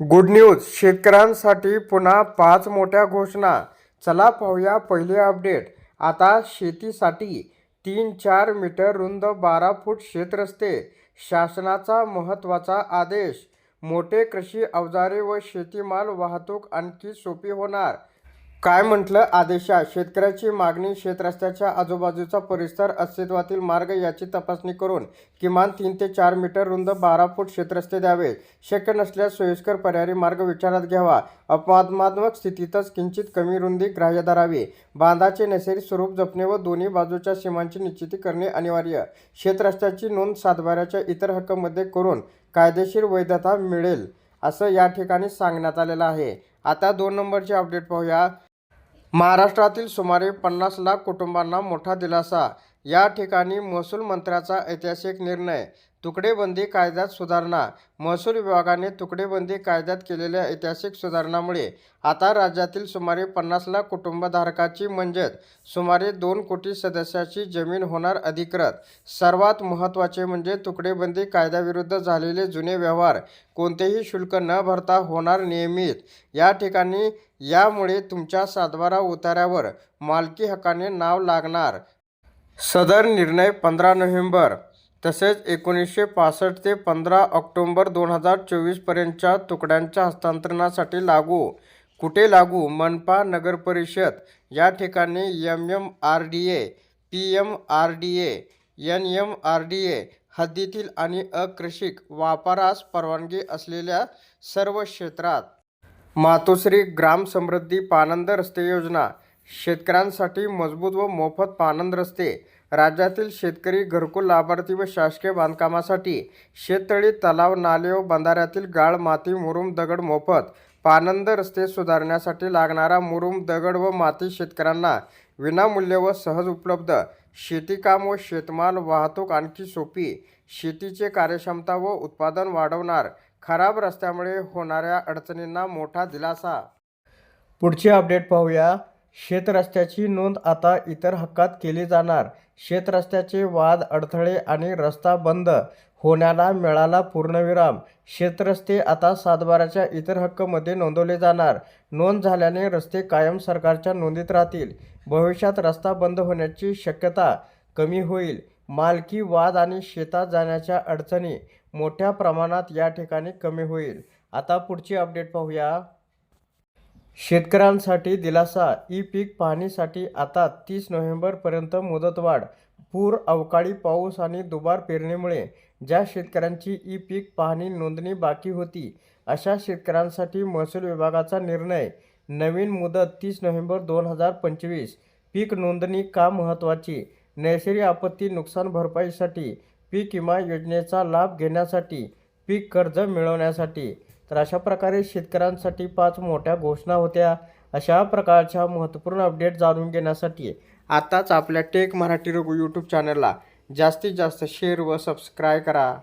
Good news शेतकऱ्यांसाठी पुन्हा पाच मोठ्या घोषणा. चला पाहूया पहिले अपडेट आता शेतीसाठी तीन चार मीटर रुंद बारा फूट शेतरस्ते शासनाचा महत्त्वाचा आदेश. मोठे कृषी अवजारे व शेतीमाल वाहतूक आणखी सोपी होणार. काय म्हटलं? आदेशात शेतकऱ्याची मागणी शेतरस्त्याच्या आजूबाजूचा परिसर अस्तित्वातील मार्ग याची तपासणी करून किमान तीन ते चार मीटर रुंद बारा फूट शेतरस्ते द्यावे. शक्य नसल्यास सोयीस्कर पर्यायी मार्ग विचारात घ्यावा. अपवादात्मक स्थितीतच किंचित कमी रुंदी ग्राह्य धरावी. बांधाचे नैसर्गिक स्वरूप जपणे व दोन्ही बाजूच्या सीमांची निश्चिती करणे अनिवार्य. शेतरस्त्याची नोंद सातबाऱ्याच्या इतर हक्कामध्ये करून कायदेशीर वैधता मिळेल असं या ठिकाणी सांगण्यात आलेलं आहे. आता दोन नंबरचे अपडेट पाहूया. महाराष्ट्रातील सुमारे पन्नास लाख कुटुंबांना मोठा दिलासा. या ठिकाणी महसूल मंत्र्याचा ऐतिहासिक निर्णय तुकडेबंदी कायद्यात सुधारणा. महसूल विभागाने तुकडेबंदी कायद्यात केलेल्या ऐतिहासिक सुधारणामुळे आता राज्यातील सुमारे पन्नास लाख कुटुंबधारकाची म्हणजेच सुमारे दोन कोटी सदस्याची जमीन होणार अधिकृत. सर्वात महत्त्वाचे म्हणजे तुकडेबंदी कायद्याविरुद्ध झालेले जुने व्यवहार कोणतेही शुल्क न भरता होणार नियमित. या ठिकाणी यामुळे तुमच्या सातबारा उतार्यावर मालकी हक्काने नाव लागणार. सदर निर्णय पंधरा नोव्हेंबर तसेच एकोणीसशे पासष्ट ते पंधरा ऑक्टोंबर दोन हजार चोवीसपर्यंतच्या तुकड्यांच्या हस्तांतरणासाठी लागू कुठे लागू मनपा नगरपरिषद या ठिकाणी M M R D A P M R D A N M R D A हद्दीतील आणि अकृषिक वापरास परवानगी असलेल्या सर्व क्षेत्रात. मातोश्री ग्राम समृद्धी पानंद रस्ते योजना शेतकऱ्यांसाठी मजबूत व मोफत पानंद रस्ते राज्यातील शेतकरी घरकुल लाभार्थी व शासकीय बांधकामासाठी शेततळी तलाव नाले व बंधाऱ्यातील गाळ माती मुरुम दगड मोफत पानंद रस्ते सुधारण्यासाठी लागणारा मुरुम दगड व माती शेतकऱ्यांना विनामूल्य व सहज उपलब्ध. शेतीकाम व शेतमाल वाहतूक आणखी सोपी. शेतीचे कार्यक्षमता व उत्पादन वाढवणार. खराब रस्त्यामुळे होणाऱ्या अडचणींना मोठा दिलासा. पुढचे अपडेट पाहूया. शेतरस्त्याची नोंद आता इतर हक्कात केली जाणार. शेतरस्त्याचे वाद अडथळे आणि रस्ता बंद होण्याला मिळाला पूर्णविराम. शेतरस्ते आता सातबाराच्या इतर हक्कमध्ये नोंदवले जाणार. नोंद झाल्याने रस्ते कायम सरकारच्या नोंदीत राहतील. भविष्यात रस्ता बंद होण्याची शक्यता कमी होईल. मालकी वाद आणि शेतात जाण्याच्या अडचणी मोठ्या प्रमाणात या ठिकाणी कमी होईल. आता पुढची अपडेट पाहूया. शेतकऱ्यांसाठी दिलासा ई पीक पाहणीसाठी आता तीस नोव्हेंबरपर्यंत मुदतवाढ पूर अवकाळी पाऊस आणि दुबार पेरणीमुळे ज्या शेतकऱ्यांची ई पीक पाहणी नोंदणी बाकी होती अशा शेतकऱ्यांसाठी महसूल विभागाचा निर्णय. नवीन मुदत तीस नोव्हेंबर दोन हजार पंचवीस. पीक नोंदणी का महत्त्वाची? नैसर्गिक आपत्ती नुकसान भरपाईसाठी पीक विमा योजनेचा लाभ घेण्यासाठी पीक कर्ज मिळवण्यासाठी तर अशा प्रकारे शेतकऱ्यांसाठी पाच मोठ्या घोषणा होत्या. अशा प्रकारच्या महत्त्वपूर्ण अपडेट जाणून घेण्यासाठी आताच आपल्या टेक मराठी रघु यूट्यूब चॅनलला जास्तीत जास्त शेअर व सबस्क्राईब करा.